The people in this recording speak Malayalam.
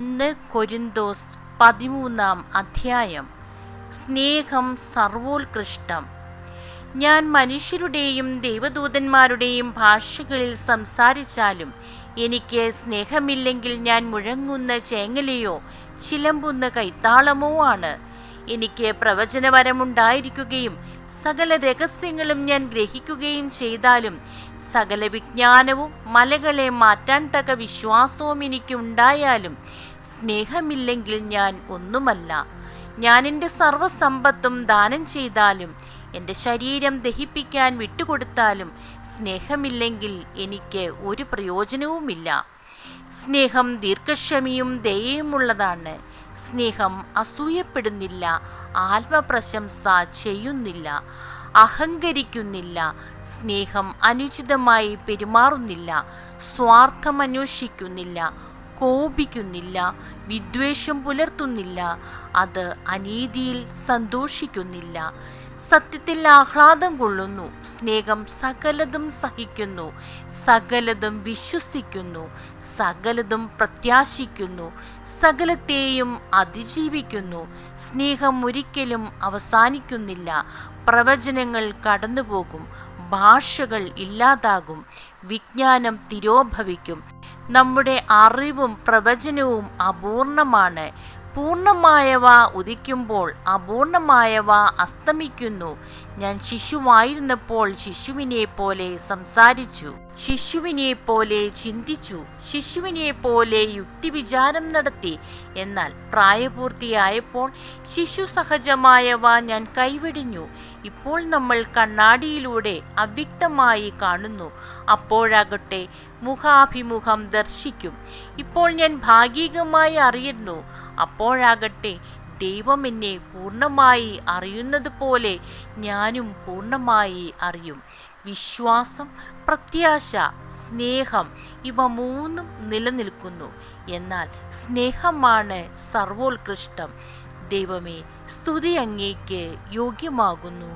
ഒന്ന് കൊരിന്തോസ് പതിമൂന്നാം അധ്യായം. സ്നേഹം സർവോത്കൃഷ്ടം. ഞാൻ മനുഷ്യരുടെയും ദൈവദൂതന്മാരുടെയും ഭാഷകളിൽ സംസാരിച്ചാലും എനിക്ക് സ്നേഹമില്ലെങ്കിൽ ഞാൻ മുഴങ്ങുന്ന ചേങ്ങലയോ ചിലമ്പുന്ന കൈത്താളമോ ആണ്. എനിക്ക് പ്രവചനവരമുണ്ടായിരിക്കുകയും സകല രഹസ്യങ്ങളും ഞാൻ ഗ്രഹിക്കുകയും ചെയ്താലും സകല വിജ്ഞാനവും മലകളെ മാറ്റാൻ തക്ക വിശ്വാസവും എനിക്കുണ്ടായാലും സ്നേഹമില്ലെങ്കിൽ ഞാൻ ഒന്നുമല്ല. ഞാൻ എന്റെ സർവസമ്പത്തും ദാനം ചെയ്താലും എന്റെ ശരീരം ദഹിപ്പിക്കാൻ വിട്ടുകൊടുത്താലും സ്നേഹമില്ലെങ്കിൽ എനിക്ക് ഒരു പ്രയോജനവുമില്ല. സ്നേഹം ദീർഘക്ഷമിയും ദയയുമുള്ളതാണ്. സ്നേഹം അസൂയപ്പെടുന്നില്ല ആത്മപ്രശംസ ചെയ്യുന്നില്ല അഹങ്കരിക്കുന്നില്ല സ്നേഹം അനുചിതമായി പെരുമാറുന്നില്ല സ്വാർത്ഥം അന്വേഷിക്കുന്നില്ല കോപിക്കുന്നില്ല വിദ്വേഷം പുലർത്തുന്നില്ല അത് അനീതിയിൽ സന്തോഷിക്കുന്നില്ല. സത്യത്തിൽ ആഹ്ലാദം കൊള്ളുന്നു സ്നേഹം സകലതും സഹിക്കുന്നു സകലതും വിശ്വസിക്കുന്നു സകലതും പ്രത്യാശിക്കുന്നു സകലത്തെയും അതിജീവിക്കുന്നു. സ്നേഹം ഒരിക്കലും അവസാനിക്കുന്നില്ല പ്രവചനങ്ങൾ കടന്നുപോകും ഭാഷകൾ ഇല്ലാതാകും വിജ്ഞാനം തിരോഭവിക്കും. നമ്മുടെ അറിവും പ്രവചനവും അപൂർണമാണ്. പൂർണമായവ ഉദിക്കുമ്പോൾ അപൂർണമായവ അസ്തമിക്കുന്നു. ഞാൻ ശിശുവായിരുന്നപ്പോൾ ശിശുവിനെ പോലെ സംസാരിച്ചു. ശിശുവിനെ പോലെ ചിന്തിച്ചു ശിശുവിനെ പോലെ യുക്തിവിചാരം നടത്തി. എന്നാൽ പ്രായപൂർത്തിയായപ്പോൾ ശിശു സഹജമായവ ഞാൻ കൈവെടിഞ്ഞു. ഇപ്പോൾ നമ്മൾ കണ്ണാടിയിലൂടെ അവ്യക്തമായി കാണുന്നു. അപ്പോഴാകട്ടെ മുഖാഭിമുഖം ദർശിക്കും. ഇപ്പോൾ ഞാൻ ഭാഗികമായി അറിയുന്നു. അപ്പോഴാകട്ടെ ദൈവം എന്നെ പൂർണമായി അറിയുന്നത് പോലെ ഞാനും പൂർണമായി അറിയും. വിശ്വാസം പ്രത്യാശ സ്നേഹം ഇവ മൂന്നും നിലനിൽക്കുന്നു. എന്നാൽ സ്നേഹമാണ് സർവോത്കൃഷ്ടം. ദൈവമേ സ്തുതി അങ്ങേക്ക് യോഗ്യമാകുന്നു.